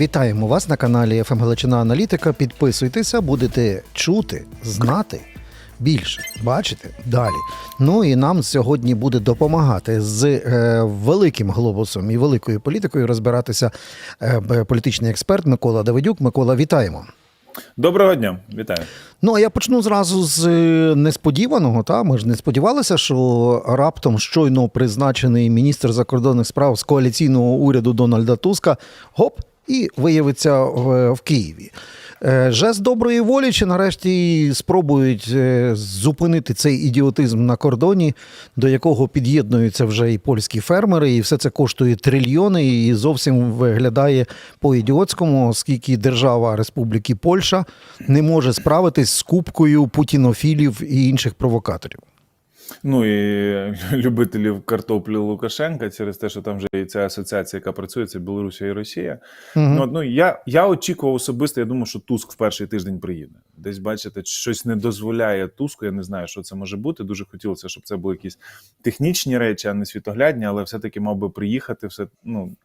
Вітаємо вас на каналі «ФМ Галичина Аналітика. Підписуйтеся, будете чути, знати більше, бачити далі. Ну і нам сьогодні буде допомагати з е, великим глобусом і великою політикою розбиратися е, політичний експерт Микола Давидюк. Микола, вітаємо. Доброго дня, вітаю. Ну, а я почну зразу з е, несподіваного. Та ми ж не сподівалися, що раптом щойно призначений міністр закордонних справ з коаліційного уряду Дональда Туска гоп і виявиться в, в Києві. Е, Жест доброї волі, чи нарешті спробують е, зупинити цей ідіотизм на кордоні, до якого під'єднуються вже і польські фермери, і все це коштує трильйони, і зовсім виглядає по-ідіотському, оскільки держава Республіки Польща не може справитись з купкою путінофілів і інших провокаторів. Ну і любителів картоплі Лукашенка через те, що там вже і ця асоціація, яка працює, це Білорусія і Росія. Ну, от, ну я, я очікував особисто, я думаю, що Туск в перший тиждень приїде. Десь бачите, щось не дозволяє Туску. Я не знаю, що це може бути. Дуже хотілося, щоб це були якісь технічні речі, а не світоглядні, але все-таки мав би приїхати. Все ну.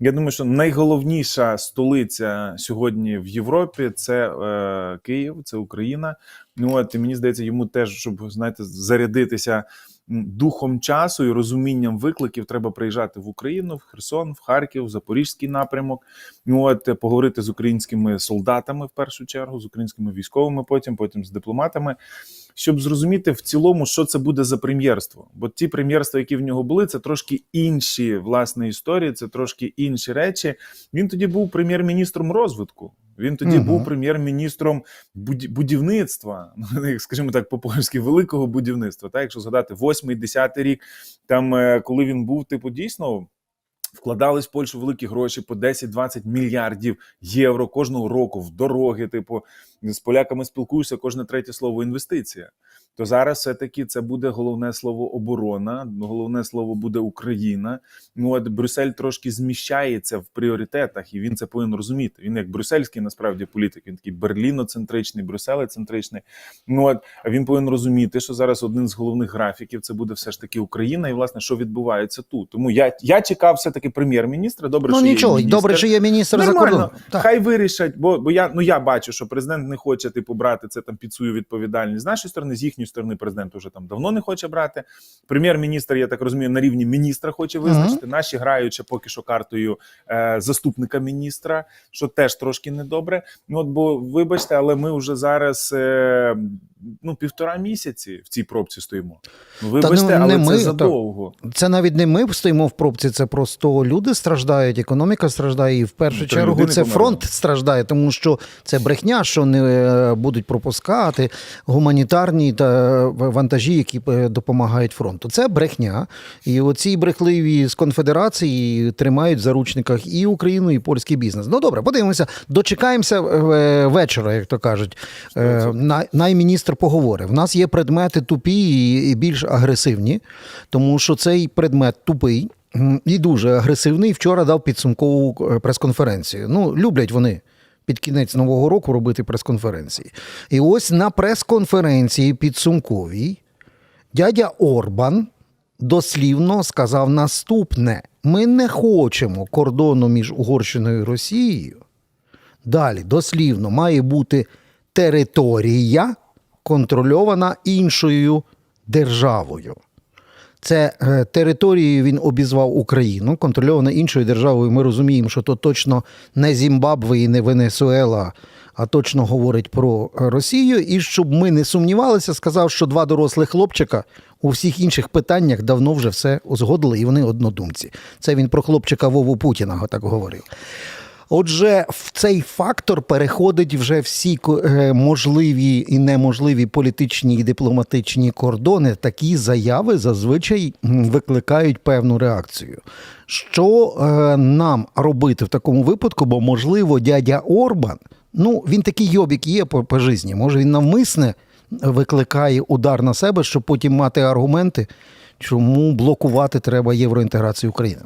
Я думаю, що найголовніша столиця сьогодні в Європі це е, Київ, це Україна. Ну от і мені здається, йому теж, щоб знаєте, зарядитися духом часу і розумінням викликів, треба приїжджати в Україну, в Херсон, в Харків, в Запорізький напрямок. Ну от е, поговорити з українськими солдатами в першу чергу, з українськими військовими, потім, потім з дипломатами. Щоб зрозуміти в цілому, що це буде за прем'єрство. Бо ті прем'єрства, які в нього були, це трошки інші власне історії, це трошки інші речі. Він тоді був прем'єр-міністром розвитку. Він тоді Мгм. був прем'єр-міністром будівництва, скажімо так, по-польськи, великого будівництва. Так, якщо згадати, восьмий, десятий рік, там е, коли він був, типу, дійсно. Вкладались в Польщу великі гроші по 10-20 мільярдів євро кожного року в дороги. Типу, з поляками спілкуюся, кожне третє слово інвестиція. То зараз все-таки це буде головне слово оборона, головне слово буде Україна. Ну от Брюссель трошки зміщається в пріоритетах, і він це повинен розуміти. Він як брюссельський насправді політик, він такий берліноцентричний, брюсселецентричний. Ну от він повинен розуміти, що зараз один з головних графіків це буде все ж таки Україна, і власне що відбувається тут. Тому я, я чекав все таки прем'єр-міністра. Добре, ну що є нічого, міністр. добре, що є міністр закордону. Хай вирішать, бо, бо я ну я бачу, що президент не хоче типу брати це там під свою відповідальність з нашої сторони, з їхньої сторони, президент вже там давно не хоче брати. Прем'єр-міністр, я так розумію, на рівні міністра хоче визначити. Наші грають ще поки що картою е, заступника міністра, що теж трошки недобре. Ну от бо вибачте, але ми вже зараз е, ну півтора місяці в цій пробці стоїмо. Ну, Вибачте, ну, не але ми, це то- задовго. Це навіть не ми стоїмо в пробці, це просто люди страждають, економіка страждає, і в першу Ну, чергу це фронт страждає, тому що це брехня, що не е, будуть пропускати гуманітарні та вантажі, які е, допомагають фронту. Це брехня. І оці брехливі з конфедерації тримають в заручниках і Україну, і польський бізнес. Ну добре, подивимося, дочекаємося е, вечора, як то кажуть. Е, най- Найміністр поговорив. В нас є предмети тупі і- більш агресивні, тому що цей предмет тупий і дуже агресивний. Вчора дав підсумкову прес-конференцію. Ну, люблять вони. Під кінець нового року робити прес-конференції. І ось на прес-конференції підсумковій дядя Орбан дослівно сказав наступне: ми не хочемо кордону між Угорщиною і Росією. Далі, дослівно, має бути територія, контрольована іншою державою. Це е, територією він обізвав Україну, контрольована іншою державою. Ми розуміємо, що то точно не Зімбабве і не Венесуела, а точно говорить про Росію. І щоб ми не сумнівалися, сказав, що два дорослих хлопчика у всіх інших питаннях давно вже все узгодили, і вони однодумці. Це він про хлопчика Вову Путіна так говорив. Отже, в цей фактор переходить вже всі е, можливі і неможливі політичні і дипломатичні кордони. Такі заяви зазвичай викликають певну реакцію. Що е, нам робити в такому випадку? Бо, можливо, дядя Орбан, ну він такий йобік є по, по житті, може він навмисне викликає удар на себе, щоб потім мати аргументи, чому блокувати треба євроінтеграцію України.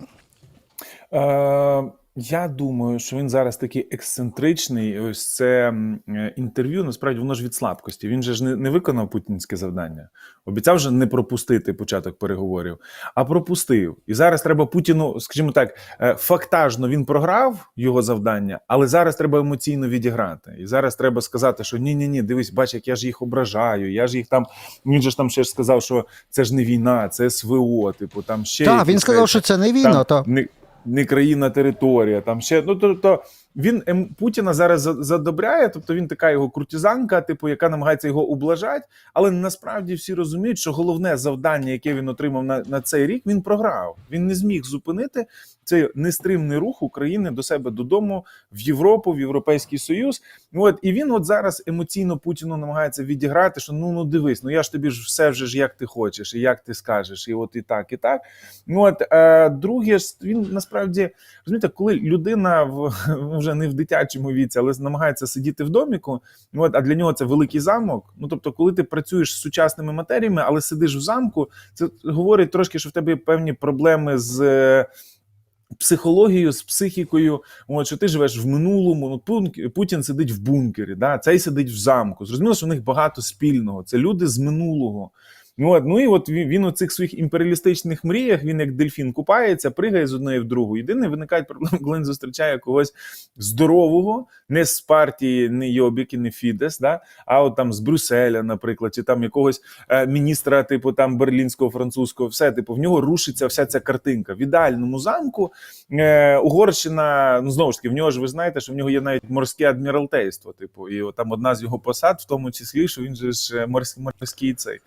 Е, Я думаю, що він зараз такий ексцентричний. Ось це е, інтерв'ю. Насправді воно ж від слабкості. Він же ж не, не виконав путінське завдання. Обіцяв же не пропустити початок переговорів, а пропустив. І зараз треба Путіну, скажімо так, е, фактажно він програв його завдання, але зараз треба емоційно відіграти. І зараз треба сказати, що ні, ні, ні, дивись, бач, як я ж їх ображаю. Я ж їх там. Він же ж там ще ж сказав, що це ж не війна, це СВО. Типу, там ще Так, він сказав, що це не війна, там, та не, не країна, територія. Там ще ну тобто він ем, Путіна зараз задобряє, тобто він така його крутізанка, типу, яка намагається його ублажати. Але насправді всі розуміють, що головне завдання, яке він отримав на, на цей рік, він програв. Він не зміг зупинити цей нестримний рух України до себе додому в Європу, в Європейський Союз. От і він от зараз емоційно Путіну намагається відіграти, що ну ну дивись, ну я ж тобі ж все вже ж як ти хочеш, і як ти скажеш, і от і так, і так. Ну от е, друге, він насправді розумієте, коли людина в вже не в дитячому віці, але намагається сидіти в доміку. Ну от а для нього це великий замок. Ну тобто, коли ти працюєш з сучасними матеріями, але сидиш в замку, це говорить трошки, що в тебе є певні проблеми з. Психологією, з психікою, от що ти живеш в минулому. Ну Путін сидить в бункері, да, цей сидить в замку. Зрозуміло, що в них багато спільного. Це люди з минулого. Ну, от, ну і от він, у цих своїх імперіалістичних мріях, він як дельфін купається, пригає з одної в другу. Єдине, виникають проблеми, коли він зустрічає когось здорового, не з партії, не Йобік і не Фідес, да? а от там з Брюсселя, наприклад, чи там якогось е, міністра, типу там берлінського, французького, все, типу, в нього рушиться вся ця картинка. В ідеальному замку е, Угорщина, ну знову ж таки, в нього ж ви знаєте, що в нього є навіть морське адміралтейство. Типу, і от там одна з його посад, в тому числі, що він же ж е, морський, морський цей.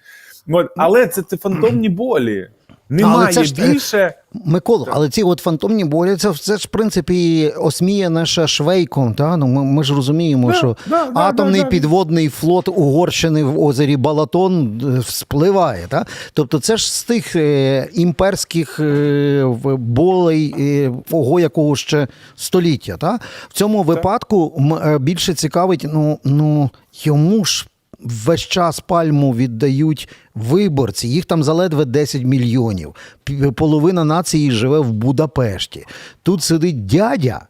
От, але це, це фантомні болі. Немає це ж, е, більше. Микола, але ці от фантомні болі, це, це ж в принципі осміє наша швейком. Та? Ну, ми, ми ж розуміємо, Да, що да, атомний да, да. підводний флот Угорщини в озері Балатон е, вспливає. Та? Тобто це ж з тих е, імперських е, болей, е, ого якого ще століття. Та? В цьому випадку м, е, більше цікавить, ну, ну йому ж. Весь час пальму віддають виборці. Їх там заледве 10 мільйонів. Половина нації живе в Будапешті. Тут сидить дядя,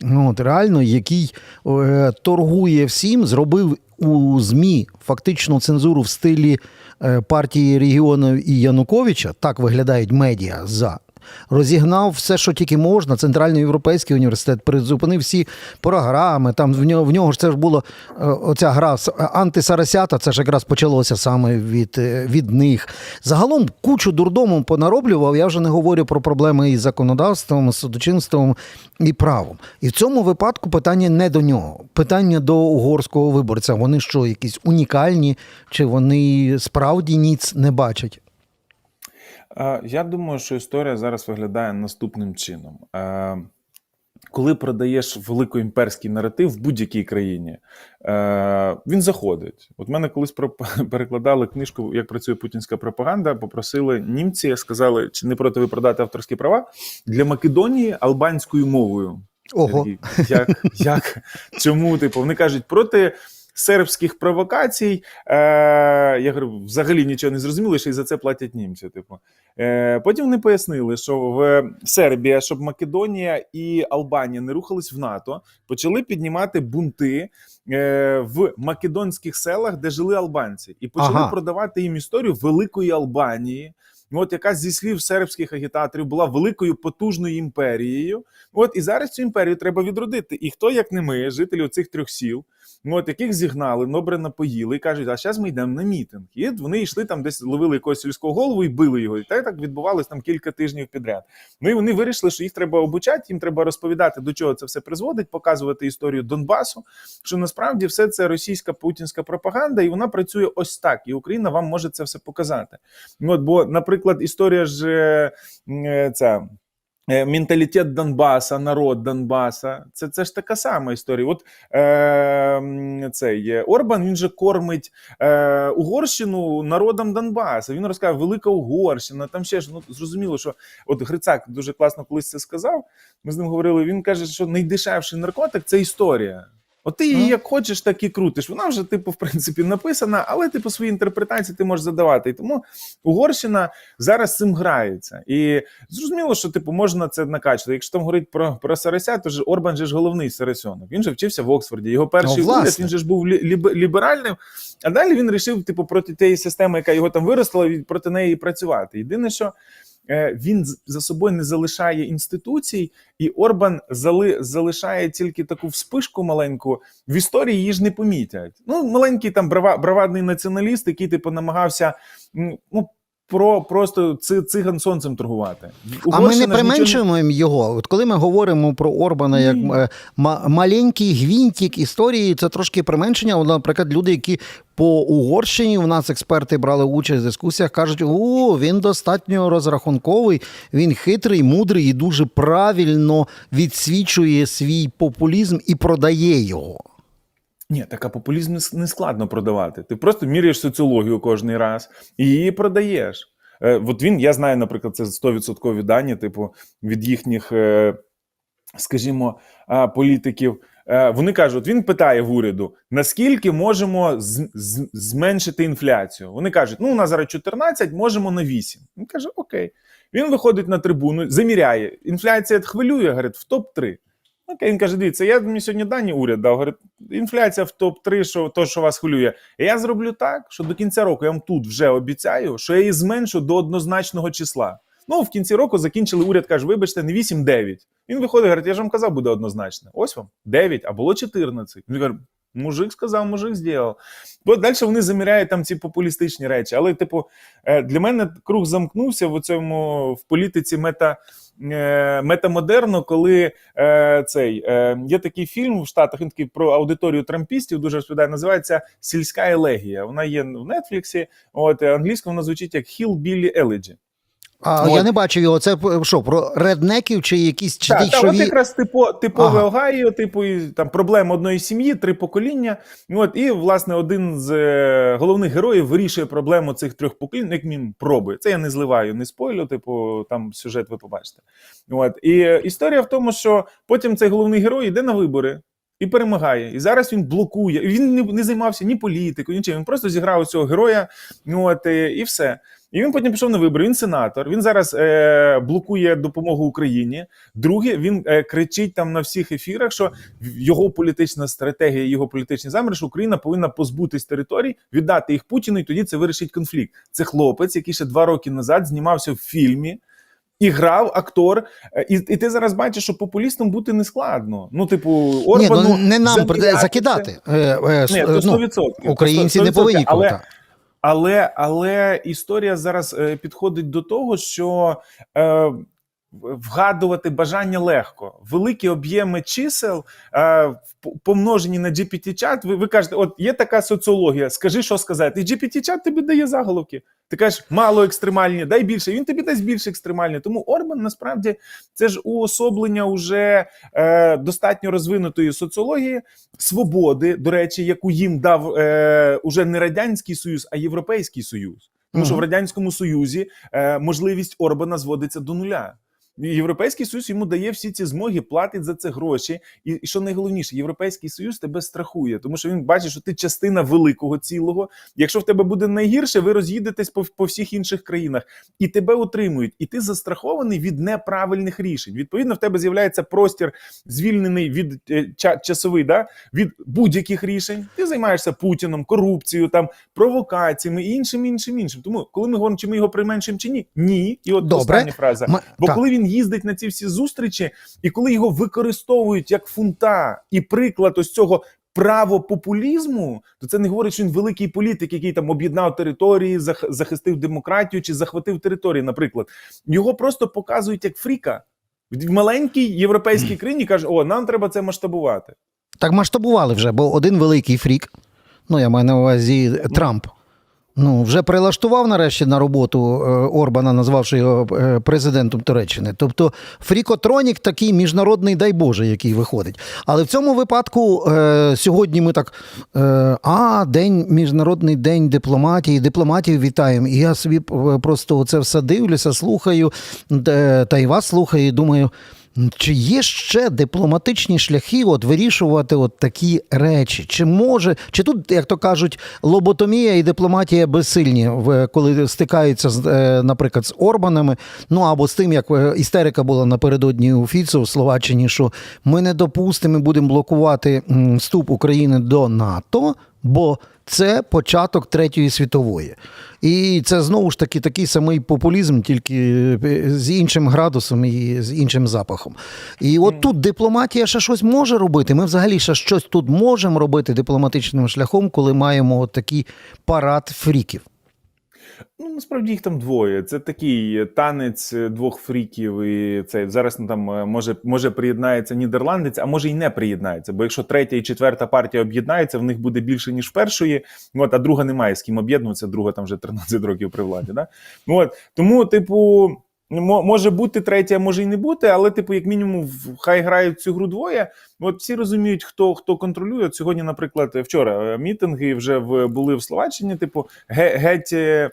ну, от реально, який е, торгує всім, зробив у ЗМІ фактично цензуру в стилі е, партії регіонів і Януковича. Так виглядають медіа за. Розігнав все, що тільки можна. Центральноєвропейський університет призупинив всі програми. Там в нього в нього ж це ж було е, оця гра антисарасята. Це ж якраз почалося саме від, е, від них. Загалом кучу дурдому понароблював. Я вже не говорю про проблеми із законодавством, судочинством і правом. І в цьому випадку питання не до нього. Питання до угорського виборця. Вони що, якісь унікальні, чи вони справді ніц не бачать? Е, Я думаю, що історія зараз виглядає наступним чином. Е, Коли продаєш великоімперський наратив в будь-якій країні, е, він заходить. От мене колись перекладали книжку, як працює путінська пропаганда. Попросили німці, сказали, чи не проти ви продати авторські права для Македонії албанською мовою. Ого. Як, як, чому? Типу, вони кажуть, проти сербських провокацій. Е, я говорю, взагалі нічого не зрозуміло, що і за це платять німці. Типу. Е, потім вони пояснили, що в Сербія, щоб Македонія і Албанія не рухались в НАТО, почали піднімати бунти е, в македонських селах, де жили албанці, і почали Ага. продавати їм історію великої Албанії. От яка зі слів сербських агітаторів була великою потужною імперією. От і зараз цю імперію треба відродити. І хто, як не ми, жителі цих трьох сіл, от яких зігнали, добре напоїли, і кажуть, а зараз ми йдемо на мітинг. І вони йшли там, десь ловили якогось сільського голову і били його. І так так відбувалось там кілька тижнів підряд. Ну і вони вирішили, що їх треба обучати, їм треба розповідати, до чого це все призводить, показувати історію Донбасу. Що насправді все це російська путінська пропаганда, і вона працює ось так. І Україна вам може це все показати. Ну, от, бо, наприклад, історія ж е, е, ця. е, Менталітет Донбаса, народ Донбаса, це, це ж така сама історія. От е, цей Орбан він же кормить е, Угорщину народом Донбаса. Він розказує, велика Угорщина. Там ще ж ну зрозуміло, що от Грицак дуже класно колись це сказав. Ми з ним говорили. Він каже, що найдешевший наркотик це історія. От ти її як хочеш, так і крутиш. Вона вже, типу, в принципі, написана, але типу свої інтерпретації ти можеш задавати. І тому Угорщина зараз цим грається. І зрозуміло, що типу можна це накачати. Якщо там говорить про, про Сареся, то ж Орбан же ж головний Сарасьонок. Він же вчився в Оксфорді. Його перший Ну, уряд він же ж був лі- ліберальним. А далі він вирішив, типу, проти тієї системи, яка його там виростила, проти неї працювати. Єдине, що він за собою не залишає інституцій, і Орбан зали, залишає тільки таку вспишку маленьку. В історії її ж не помітять. Ну, маленький там брава, бравадний націоналіст, який типу намагався ну, про просто ци, циган сонцем торгувати. А ми не ж нічого применшуємо його. От коли ми говоримо про Орбана як Ні. е, ма- маленький гвинтик історії, це трошки применшення. Наприклад, люди, які по Угорщині в нас експерти брали участь в дискусіях, кажуть: о, він достатньо розрахунковий, він хитрий, мудрий і дуже правильно відсвічує свій популізм і продає його. Ні, так а популізм не складно продавати. Ти просто міряєш соціологію кожний раз і її продаєш. Е, от він, я знаю, наприклад, це 100% дані, типу, від їхніх, е, скажімо, а, політиків. Е, вони кажуть, він питає в уряду, наскільки можемо з- з- зменшити інфляцію. Вони кажуть, ну у нас зараз 14, можемо на 8. Він каже, окей. Він виходить на трибуну, заміряє. Інфляція хвилює, говорить, в топ-3. Окей, він каже: дивіться, я мені сьогодні дані уряд дав. Говорить, інфляція в топ-3, що то, що вас хвилює. Я зроблю так, що до кінця року я вам тут вже обіцяю, що я її зменшу до однозначного числа. Ну, в кінці року закінчили уряд, каже, вибачте, не 8-9. Він виходить, говорить, я ж вам казав, буде однозначно. Ось вам 9, а було 14. Він каже, мужик сказав, мужик зробив. Бо далі вони заміряють там ці популістичні речі. Але, типу, е, для мене круг замкнувся в цьому в політиці мета. Е, Метамодерну, коли е, цей е, є такий фільм в Штатах, він такий про аудиторію трампістів, дуже розповідає, називається Сільська елегія. Вона є в Нетфліксі. От англійською вона звучить як Hillbilly Elegy. А От. я не бачив його. Це п- що, про реднеків чи якісь чи Так, ті, та, от якраз типу, типове Ага. Огайо, типу, і, там проблема одної сім'ї, три покоління. От, і, власне, один з е, головних героїв вирішує проблему цих трьох поколінь, як він пробує. Це я не зливаю, не спойлю, типу, там сюжет ви побачите. От. І е, історія в тому, що потім цей головний герой йде на вибори. І перемагає. І зараз він блокує. Він не, не займався ні політикою, нічим. Він просто зіграв цього героя. От, е, і все. І він потім пішов на вибори. Він сенатор. Він зараз е, блокує допомогу Україні. Друге, він е, кричить там на всіх ефірах, що його політична стратегія, його політичні заміри, що Україна повинна позбутись територій, віддати їх Путіну, і тоді це вирішить конфлікт. Це хлопець, який ще два роки назад знімався в фільмі. І грав актор, Е, і, і ти зараз бачиш, що популістом бути не складно. Ну, типу, Ні, ну не нам закидати. Е, е, Ні, то ну, 100%. українці не 100%. повинні але. Але, але історія зараз е, підходить до того, що е, вгадувати бажання легко. Великі об'єми чисел е, помножені на GPT-чат. Ви, ви кажете, от є така соціологія, скажи, що сказати. І GPT-чат тобі дає заголовки. Ти кажеш, мало екстремальні, дай більше. Він тобі дасть більше екстремальні. Тому Орбан насправді це ж уособлення уже е, достатньо розвинутої соціології, свободи, до речі, яку їм дав е, уже не радянський союз, а європейський союз. Тому що в радянському союзі е, можливість Орбана зводиться до нуля. Європейський союз йому дає всі ці змоги, платить за це гроші. І, і що найголовніше, європейський союз тебе страхує, тому що він бачить, що ти частина великого цілого. Якщо в тебе буде найгірше, ви роз'їдетесь по, по всіх інших країнах і тебе утримують, і ти застрахований від неправильних рішень. Відповідно, в тебе з'являється простір, звільнений від е, ча, часовий, да, від будь-яких рішень. Ти займаєшся Путіном, корупцією, там провокаціями і іншим, іншим, іншим. Тому, коли ми говоримо, чи ми його применшимо чи ні, ні. І от Добре. остання фраза. Ма- Бо так. коли він їздить на ці всі зустрічі, і коли його використовують як фунта і приклад ось цього правопопулізму, то це не говорить, що він великий політик, який там об'єднав території, зах- захистив демократію чи захватив території. Наприклад, його просто показують як фріка. В маленькій європейській країні каже: о, нам треба це масштабувати. Так масштабували вже, бо один великий фрік, ну я маю на увазі Трамп. Ну, вже прилаштував нарешті на роботу е, Орбана, назвавши його е, президентом Туреччини. Тобто Фрікотронік такий міжнародний, дай Боже, який виходить. Але в цьому випадку е, сьогодні ми так: е, а, день, міжнародний день дипломатії, дипломатів вітаємо. І я собі е, просто це все дивлюся, слухаю, е, та й вас слухаю, і думаю. Чи є ще дипломатичні шляхи от вирішувати от такі речі? Чи може, чи тут, як то кажуть, лоботомія і дипломатія безсильні, в- коли стикаються з, е, наприклад, з Орбанами? Ну або з тим, як е, істерика була напередодні у Фіцо у Словаччині, що ми не допустимо, і будемо блокувати вступ України до НАТО, бо це початок третьої світової. І це знову ж таки такий самий популізм, тільки е, з іншим градусом і з іншим запахом. І от тут дипломатія ще щось може робити. Ми взагалі ще щось тут можемо робити дипломатичним шляхом, коли маємо от такий парад фріків. Ну, насправді їх там двоє. Це такий танець двох фріків. І це зараз ну, там е, може, може приєднається нідерландець, а може й не приєднається. Бо якщо третя і четверта партія об'єднається, в них буде більше ніж першої. Ну, От, а друга немає з ким об'єднуватися. Друга там вже 13 років при владі. Да? Ну, От тому, типу. Може бути третя, може й не бути, але, типу, як мінімум, хай грають цю гру двоє. От всі розуміють, хто хто контролює. От сьогодні, наприклад, вчора е, мітинги вже в були в Словаччині. Типу, геть е,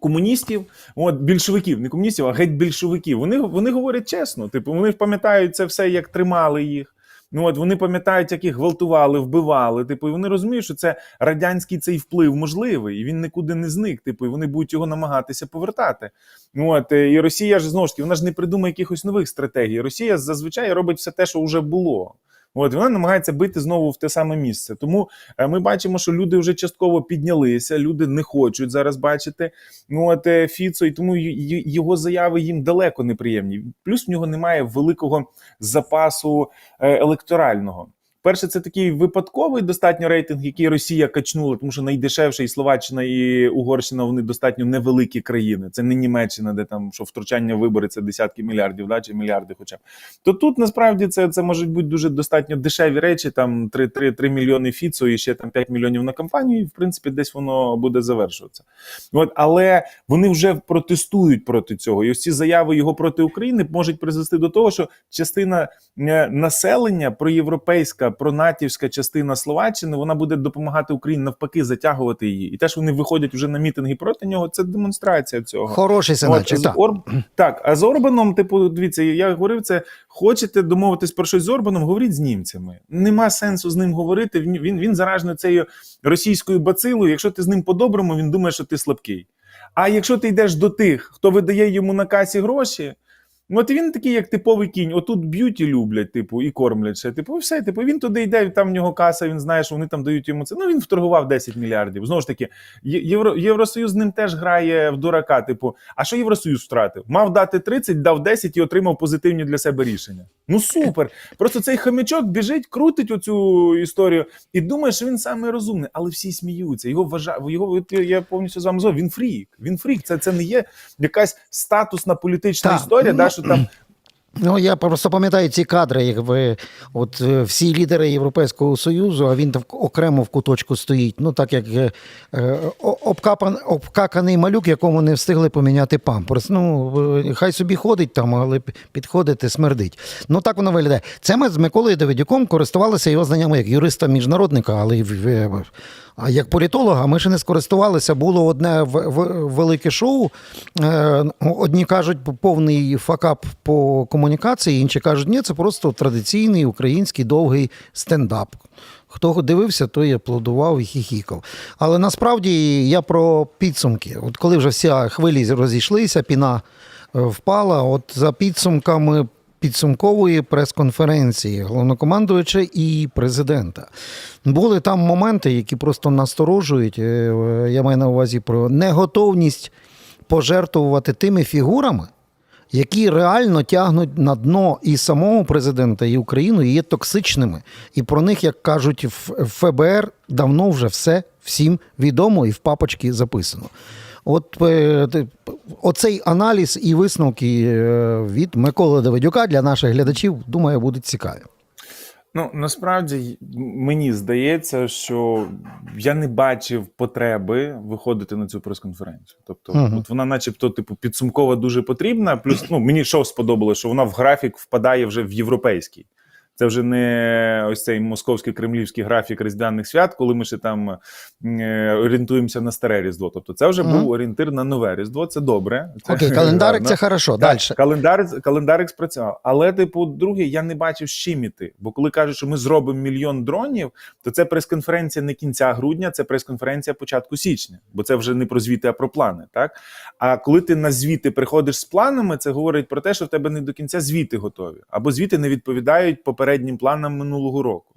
комуністів, от більшовиків, не комуністів, а геть більшовиків. Вони вони говорять чесно. Типу, вони пам'ятають це все, як тримали їх. Ну от вони пам'ятають, як їх гвалтували, вбивали. Типу, і вони розуміють, що це радянський цей вплив можливий, і він нікуди не зник. Типу, і вони будуть його намагатися повертати. Ну от і Росія ж знову ж таки, вона ж не придумає якихось нових стратегій. Росія зазвичай робить все те, що вже було. От вона намагається бити знову в те саме місце. Тому е, ми бачимо, що люди вже частково піднялися, люди не хочуть зараз бачити. Ну от е, Фіцо, і тому його заяви їм далеко неприємні. Плюс в нього немає великого запасу е, електорального. Перше, це такий випадковий достатньо рейтинг, який Росія качнула, тому що найдешевше і Словаччина, і Угорщина вони достатньо невеликі країни. Це не Німеччина, де там що втручання в вибори це десятки мільярдів, да, чи мільярди, хоча. То тут насправді це, це можуть бути дуже достатньо дешеві речі. Там 3, 3, 3 мільйони фіцо і ще там 5 мільйонів на кампанію. І в принципі, десь воно буде завершуватися. От, але вони вже протестують проти цього. І ось ці заяви його проти України можуть призвести до того, що частина е, населення проєвропейська, пронатівська частина Словаччини, вона буде допомагати Україні навпаки затягувати її. І те, що вони виходять вже на мітинги проти нього, це демонстрація цього. Хороший з Так. Орб... так, а з Орбаном, типу, дивіться, я говорив це. Хочете домовитись про щось з Орбаном, говоріть з німцями. Нема сенсу з ним говорити. Він він, він заражений цією російською бацилою. Якщо ти з ним по-доброму, він думає, що ти слабкий. А якщо ти йдеш до тих, хто видає йому на касі гроші, ну, от він такий, як типовий кінь. Отут б'ють і люблять, типу, і кормлять ще. Типу, і все. Типу, він туди йде, там в нього каса, він знає, що вони там дають йому це. Ну він вторгував 10 мільярдів. Знову ж таки, Євро, Євросоюз з ним теж грає в дурака. Типу, а що Євросоюз втратив? Мав дати 30, дав 10 і отримав позитивні для себе рішення. Ну супер. Просто цей хомячок біжить, крутить оцю історію і думає, що він самий розумний, але всі сміються. Його вважають, його я повністю з вами згоден, Він фрік. Він фрік. Це, це не є якась статусна політична Так. історія, да, що там Ну, я просто пам'ятаю ці кадри, як от е, всі лідери Європейського Союзу, а він там окремо в куточку стоїть. Ну, так як е, е, обкапан, обкаканий малюк, якому не встигли поміняти памперс. Ну, е, хай собі ходить там, але підходити смердить. Ну, так воно виглядає. Це ми з Миколою Давидюком користувалися його знаннями як юриста-міжнародника, але в- а як політолога ми ще не скористувалися. Було одне велике шоу. Е, Одні кажуть, повний факап по комунікації, інші кажуть, ні, це просто традиційний український довгий стендап. Хто дивився, той аплодував і хіхікав. Але насправді я про підсумки. От коли вже вся хвилі розійшлися, піна е, впала. От за підсумками підсумкової прес-конференції головнокомандуюча і президента. Були там моменти, які просто насторожують. Е, Я маю на увазі про неготовність пожертвувати тими фігурами, які реально тягнуть на дно і самого президента, і Україну, і є токсичними. І про них, як кажуть, в ФБР давно вже все всім відомо і в папочці записано. От е, оцей аналіз і висновки е, від Миколи Давидюка для наших глядачів, думаю, будуть цікаві. Ну насправді мені здається, що я не бачив потреби виходити на цю прес-конференцію. Тобто, Мгм. от вона, начебто, типу, підсумкова дуже потрібна. Плюс ну мені що сподобалося, що вона в графік впадає вже в європейський. Це вже не ось цей московський кремлівський графік різдвяних свят, коли ми ще там е, орієнтуємося на старе різдво. Тобто, це вже Мгм. був орієнтир на нове різдво. Це добре. Це Окей, календарик це хорошо. Так, Далі. Календар, календарик спрацював. Але, типу, друге, я не бачив з чим іти. Бо коли кажуть, що ми зробимо мільйон дронів, то це прес-конференція не кінця грудня, це прес-конференція початку січня. Бо це вже не про звіти, а про плани. Так? А коли ти на звіти приходиш з планами, це говорить про те, що в тебе не до кінця звіти готові, або звіти не відповідають попереднім планам минулого року.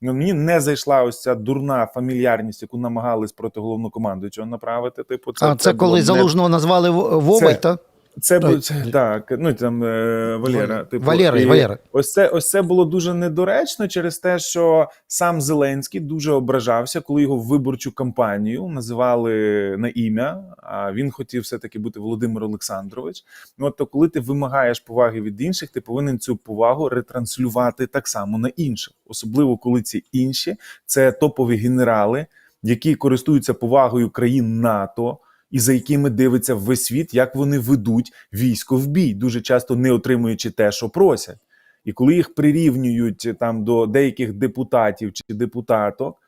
Ну, мені не зайшла ось ця дурна фамільярність, яку намагались проти головнокомандуючого направити. Типу, це, а це, було коли не- залужного назвали В- Вовой, Це- це Так. це, так, ну там е, Валера. Типу, Валера, і Валера. Ось це, ось це було дуже недоречно через те, що сам Зеленський дуже ображався, коли його виборчу кампанію називали на ім'я. А він хотів все-таки бути Володимир Олександрович. Ну от то, коли ти вимагаєш поваги від інших, ти повинен цю повагу ретранслювати так само на інших, особливо коли ці інші це топові генерали, які користуються повагою країн НАТО і за якими дивиться весь світ, як вони ведуть військо в бій, дуже часто не отримуючи те, що просять. І коли їх прирівнюють там до деяких депутатів чи депутаток,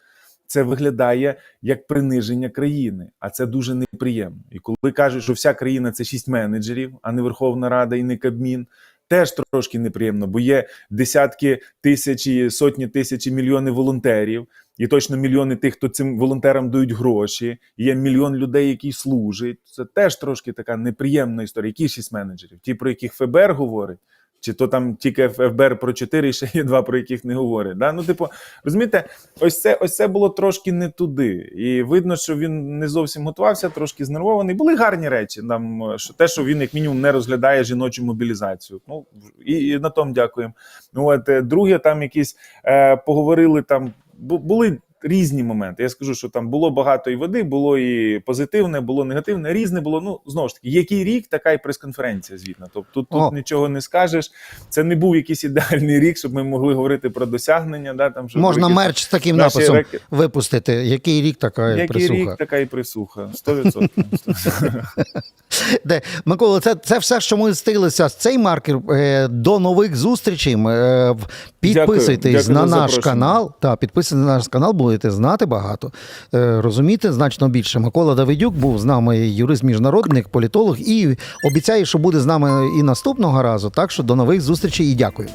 це виглядає як приниження країни, а це дуже неприємно. І коли кажуть, що вся країна це шість менеджерів, а не Верховна Рада і не Кабмін. Теж трошки неприємно, бо є десятки тисяч, сотні тисяч і мільйони волонтерів, і точно мільйони тих, хто цим волонтерам дають гроші. І є мільйон людей, які служать. Це теж трошки така неприємна історія. Які шість менеджерів? Ті, про яких ФБР говорить, чи то там тільки ФБР про чотири, і ще є два, про яких не говорять. Да? Ну, типу, розумієте, ось це, ось це було трошки не туди. І видно, що він не зовсім готувався, трошки знервований. Були гарні речі. Там, що те, що він як мінімум не розглядає жіночу мобілізацію. Ну і, і на тому дякуємо. От е, друге, там якісь е, поговорили там. бу- Були різні моменти. Я скажу, що там було багато і води, було і позитивне, було негативне, різне було. Ну знову ж таки, який рік, така і прес-конференція звітна. Тобто тут, тут нічого не скажеш. Це не був якийсь ідеальний рік, щоб ми могли говорити про досягнення. Да, там, щоб Можна якісь мерч з таким написом реки- випустити. Який рік така Який присуха? рік, така і присуха. 100%. Де, Микола, це, це все, що ми стилися з цей маркер. Е, до нових зустрічей. Е, підписуйтесь Дякую на наш запрошення. канал. Та, підписуйтесь на наш канал, будете знати багато. Е, розуміти значно більше. Микола Давидюк був з нами юрист-міжнародник, політолог, і обіцяє, що буде з нами і наступного разу. Так що до нових зустрічей і дякую.